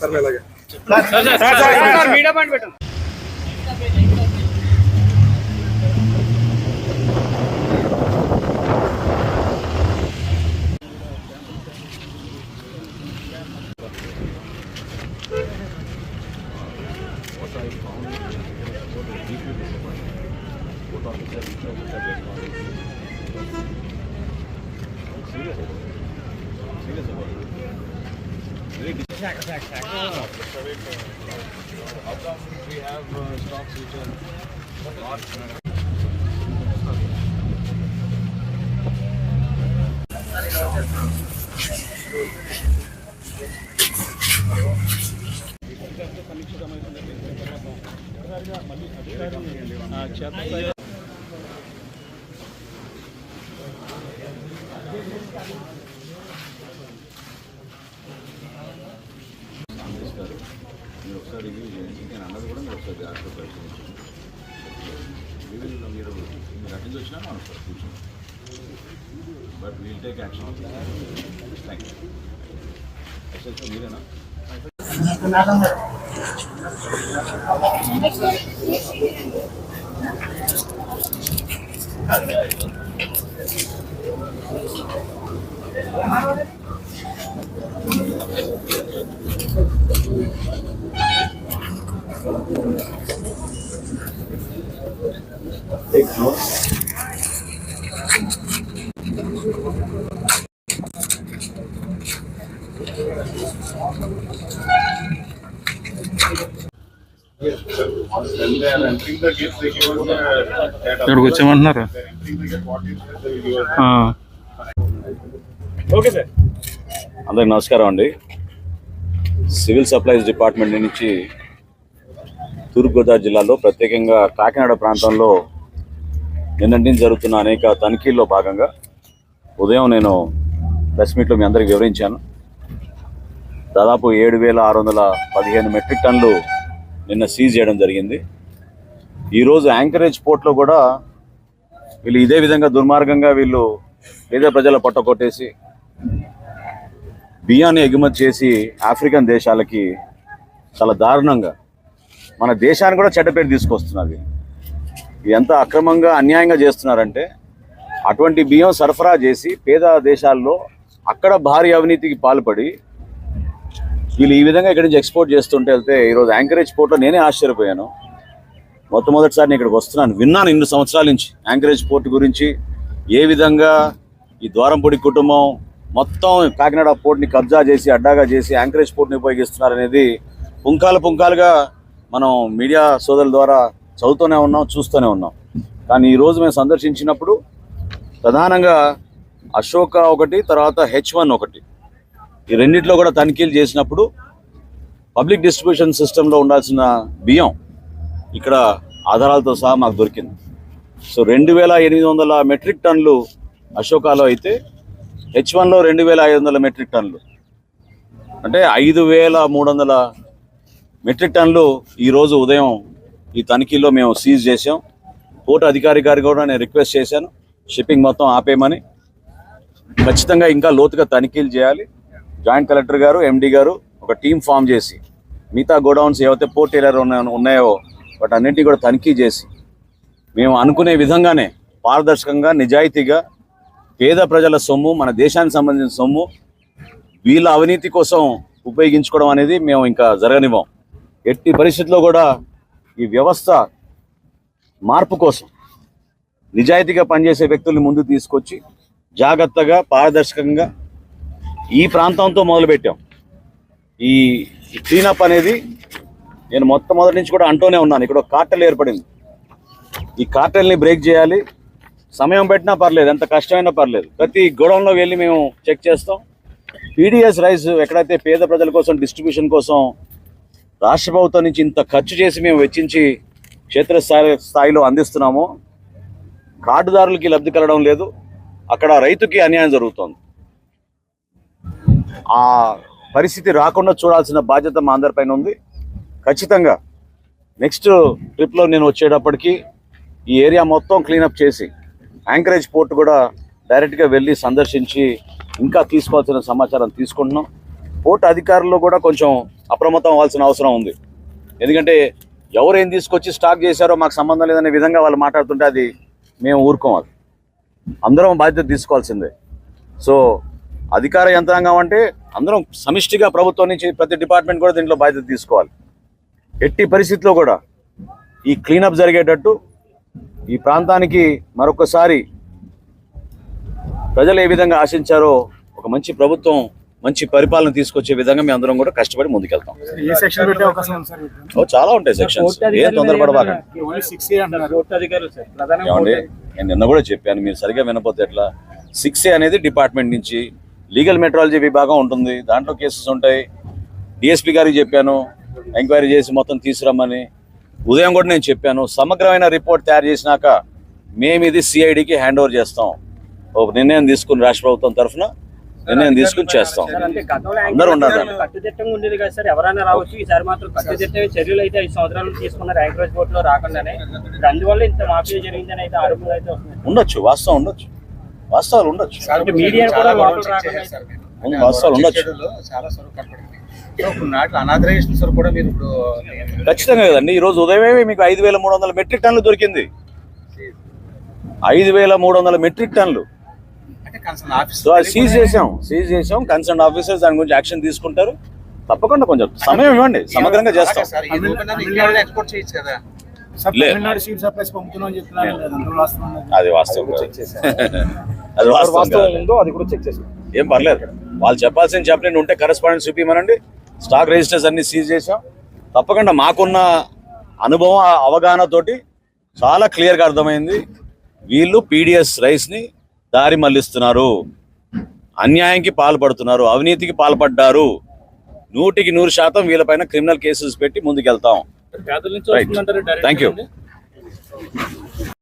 करने लगे serious about it. Very media point పెట్టండి మీరు ఒకసారి రివ్యూ చేయండి నేను అన్నది కూడా మీరు ఒకసారి జాగ్రత్త పరిశీలించండి రివ్యూలో మీరు మీరు అటెండ్ వచ్చినా మనం ఒకసారి but we'll take action thank you మీరేనా ఓకే సార్. అందరికి నమస్కారం అండి. సివిల్ సప్లైస్ డిపార్ట్మెంట్ నుంచి తూర్పుగోదావరి జిల్లాలో ప్రత్యేకంగా కాకినాడ ప్రాంతంలో నిన్నటి జరుగుతున్న అనేక తనిఖీల్లో భాగంగా ఉదయం నేను ప్రెస్ మీట్లో మీ అందరికి వివరించాను. దాదాపు ఏడు వేల ఆరు వందల పదిహేను మెట్రిక్ టన్లు నిన్న సీజ్ చేయడం జరిగింది. ఈరోజు యాంకరేజ్ పోర్ట్లో కూడా వీళ్ళు ఇదే విధంగా దుర్మార్గంగా వీళ్ళు పేద ప్రజల పట్టకొట్టేసి బియ్యాన్ని ఎగుమతి చేసి ఆఫ్రికన్ దేశాలకి చాలా దారుణంగా మన దేశాన్ని కూడా చెడ్డ పేరు తీసుకొస్తున్నది. ఇది ఎంత అక్రమంగా అన్యాయంగా చేస్తున్నారంటే అటువంటి బియ్యం సరఫరా చేసి పేద దేశాల్లో అక్కడ భారీ అవినీతికి పాల్పడి వీళ్ళు ఈ విధంగా ఇక్కడి నుంచి ఎక్స్పోర్ట్ చేస్తుంటే వెళ్తే ఈరోజు యాంకరేజ్ పోర్ట్లో నేనే ఆశ్చర్యపోయాను. మొట్టమొదటిసారి నేను ఇక్కడికి వస్తున్నాను విన్నాను ఇన్ని సంవత్సరాల నుంచి యాంకరేజ్ పోర్ట్ గురించి ఏ విధంగా ఈ ద్వారంపూడి కుటుంబం మొత్తం కాకినాడ పోర్ట్ని కబ్జా చేసి అడ్డాగా చేసి యాంకరేజ్ పోర్ట్ని ఉపయోగిస్తున్నారు అనేది పుంకాలు పుంకాలుగా మనం మీడియా సోదరుల ద్వారా చదువుతూనే ఉన్నాం చూస్తూనే ఉన్నాం. కానీ ఈరోజు మేము సందర్శించినప్పుడు ప్రధానంగా అశోక ఒకటి తర్వాత హెచ్ వన్ ఒకటి. ఈ రెండిట్లో కూడా తనిఖీలు చేసినప్పుడు పబ్లిక్ డిస్ట్రిబ్యూషన్ సిస్టంలో ఉండాల్సిన బియ్యం ఇక్కడ ఆధారాలతో సహా మాకు దొరికింది. సో రెండు వేల ఎనిమిది వందల మెట్రిక్ టన్నులు అశోకాలో అయితే హెచ్ వన్లో రెండు వేల ఐదు వందల మెట్రిక్ టన్నులు. అంటే ఐదు వేల మూడు వందల మెట్రిక్ టన్నులు ఈరోజు ఉదయం ఈ తనిఖీలో మేము సీజ్ చేసాం పోర్టు అధికారి గారికి కూడా నేను రిక్వెస్ట్ చేశాను. షిప్పింగ్ మొత్తం ఆపేయమని. ఖచ్చితంగా ఇంకా లోతుగా తనిఖీలు చేయాలి. జాయింట్ కలెక్టర్ గారు ఎండి గారు ఒక టీం ఫామ్ చేసి మిగతా గోడౌన్స్ ఏవైతే పోర్ట్ ఏరియా ఉన్నాయో వాటి అన్నింటినీ కూడా తనిఖీ చేసి మేము అనుకునే విధంగానే పారదర్శకంగా నిజాయితీగా పేద ప్రజల సొమ్ము మన దేశానికి సంబంధించిన సొమ్ము వీళ్ళ అవినీతి కోసం ఉపయోగించుకోవడం అనేది మేము ఇంకా జరగనివ్వం. ఎట్టి పరిస్థితుల్లో కూడా ఈ వ్యవస్థ మార్పు కోసం నిజాయితీగా పనిచేసే వ్యక్తుల్ని ముందు తీసుకొచ్చి జాగ్రత్తగా పారదర్శకంగా ఈ ప్రాంతంతో మొదలుపెట్టాం. ఈ క్లీనప్ అనేది నేను మొట్టమొదటి నుంచి కూడా అంటూనే ఉన్నాను. ఇక్కడ ఒక కార్టెల్ ఏర్పడింది. ఈ కార్టెల్ని బ్రేక్ చేయాలి. సమయం పెట్టినా పర్లేదు ఎంత కష్టమైనా పర్లేదు. ప్రతి గోడౌన్లో వెళ్ళి మేము చెక్ చేస్తాం. పీడిఎస్ రైస్ ఎక్కడైతే పేద ప్రజల కోసం డిస్ట్రిబ్యూషన్ కోసం రాష్ట్ర ప్రభుత్వం నుంచి ఇంత ఖర్చు చేసి మేము వెచ్చించి క్షేత్రస్థాయి స్థాయిలో అందిస్తున్నాము కార్డుదారులకి లబ్ధి కలగడం లేదు. అక్కడ రైతుకి అన్యాయం జరుగుతోంది. ఆ పరిస్థితి రాకుండా చూడాల్సిన బాధ్యత మా అందరిపైన ఉంది. ఖచ్చితంగా నెక్స్ట్ ట్రిప్లో నేను వచ్చేటప్పటికి ఈ ఏరియా మొత్తం క్లీనప్ చేసి యాంకరేజ్ పోర్ట్ కూడా డైరెక్ట్గా వెళ్ళి సందర్శించి ఇంకా తీసుకోవాల్సిన సమాచారం తీసుకుంటున్నాం. పోర్టు అధికారులు కూడా కొంచెం అప్రమత్తం అవ్వాల్సిన అవసరం ఉంది. ఎందుకంటే ఎవరు ఏం తీసుకొచ్చి స్టాక్ చేశారో మాకు సంబంధం లేదనే విధంగా వాళ్ళు మాట్లాడుతుంటే అది మేము ఊరుకోవాలి. అందరం బాధ్యత తీసుకోవాల్సిందే. సో అధికార యంత్రాంగం అంటే అందరం సమిష్టిగా ప్రభుత్వం నుంచి ప్రతి డిపార్ట్మెంట్ కూడా దీంట్లో బాధ్యత తీసుకోవాలి. ఎట్టి పరిస్థితిలో కూడా ఈ క్లీనప్ జరిగేటట్టు ఈ ప్రాంతానికి మరొకసారి ప్రజలు ఏ విధంగా ఆశించారో ఒక మంచి ప్రభుత్వం మంచి పరిపాలన తీసుకొచ్చే విధంగా మేము అందరం కూడా కష్టపడి ముందుకెళ్తాం. ఏ సెక్షన్ పెట్టే అవకాశం ఉంది సార్ ఓ చాలా ఉంటాయి సెక్షన్స్ ఏం తొందరపడబాకండి. నేను నిన్న కూడా చెప్పాను మీరు సరిగా వినపోతే ఎట్లా? సిక్స్ ఏ అనేది డిపార్ట్మెంట్ నుంచి లీగల్ మెట్రాలజీ విభాగం ఉంటుంది దాంట్లో కేసెస్ ఉంటాయి. డిఎస్పీ గారికి చెప్పాను ఎంక్వైరీ చేసి మొత్తం తీసుకురమ్మని. ఉదయం కూడా నేను చెప్పాను సమగ్రమైన రిపోర్ట్ తయారు చేసినాక మేము ఇది సిఐడికి హ్యాండ్ ఓవర్ చేస్తాం. ఒక నిర్ణయం తీసుకుని రాష్ట్ర ప్రభుత్వం తరఫున నిర్ణయం తీసుకుని చేస్తాం అందరూ దాంట్లో. కట్టుదిట్టంగా ఉండేది కదా సార్. ఎవరైనా రావచ్చు ఈసారి మాత్రం కట్టుదిట్ట చర్యలు అయితే ఐదు సంవత్సరాలు తీసుకున్నారు యాంకరేజ్ బోర్డు లో రాకుండానే అందువల్ల ఇంత మాఫియా జరిగిందని అయితే ఆరోపణలు అయితే వస్తున్నాయి. ఉండొచ్చు వాస్తవం ఉండొచ్చు. వాస్తవాలు ఉండొచ్చు. అంటే మీడియా కూడా లోపల రాకుండా ఉంది, వాస్తవాలు ఉండొచ్చు. చాలా అనాథరైజేషన్ కూడా మీరు ఇప్పుడు ఖచ్చితంగా కదండి. ఈ రోజు ఉదయమే మీకు ఐదు వేల మూడు వందల మెట్రిక్ టన్నులు దొరికింది. ఐదు వేల మూడు వందల మెట్రిక్ ఆఫీస్ సో అది సీజ్ చేసాం సీజ్ చేసాం కన్సర్న్ ఆఫీసర్స్ దాని గురించి యాక్షన్ తీసుకుంటారు. తప్పకుండా కొంచెం సమయం ఇవ్వండి. సమగ్రంగా చేస్తాం. అది వాస్తవం. అది వాస్తవం ఏం పర్లేదు. వాళ్ళు చెప్పాల్సిన చెప్పలేని ఉంటే కరెస్పాండెన్స్ చూపించమనండి స్టాక్ రిజిస్టర్స్ అన్ని సీజ్ చేసాం తప్పకుండా మాకున్న అనుభవం ఆ అవగాహనతోటి చాలా క్లియర్గా అర్థమైంది. వీళ్ళు పీడిఎస్ రైస్ని దారి మళ్ళిస్తున్నారు అన్యాయంకి పాల్పడుతున్నారు. అవినీతికి పాల్పడ్డారు. నూటికి నూరు శాతం వీళ్ళపైన క్రిమినల్ కేసెస్ పెట్టి ముందుకెళ్తాం. Thank you?